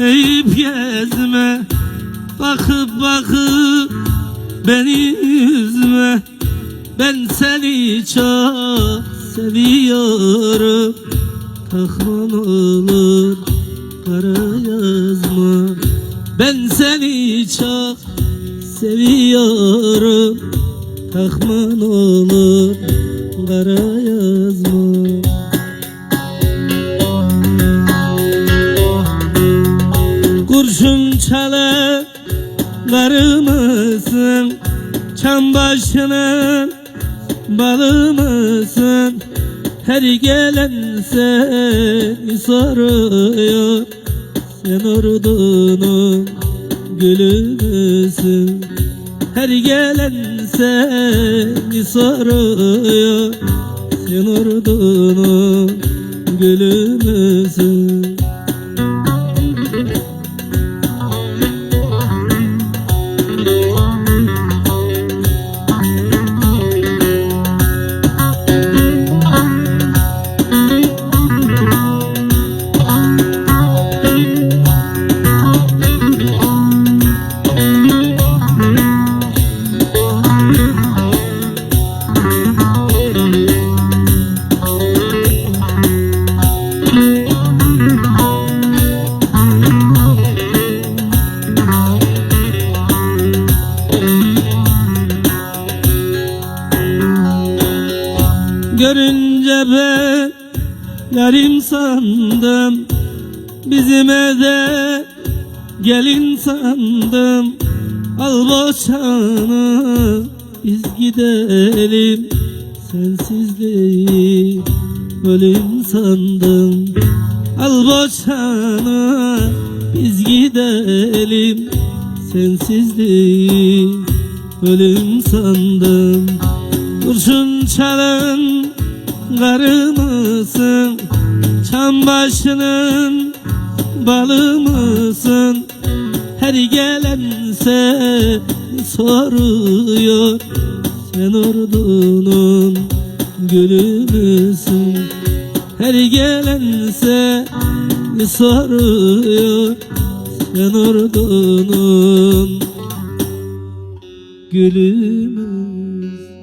eğip gezme Bakıp bakıp beni üzme. Ben seni çok seviyorum. Takman olur kara yazma. Ben seni çok seviyorum. Takman olur kara yazma karı mısın? Çam başının balı mısın? Her gelen seni soruyor Sen ordunun gülü müsün? Her gelen seni soruyor Sen ordunun gülü müsün? Görünce ben yarim sandım Bizim evde gelin sandım Al boşanı biz gidelim. Sensizliği ölüm sandım. Al boşanı biz gidelim. Sensizliği ölüm sandım Kurşun çalın karı mısın? Çam başının balı mısın? Her gelen seni soruyor Sen ordunun gülü müsün? Her gelen seni soruyor Sen ordunun gülü müsün?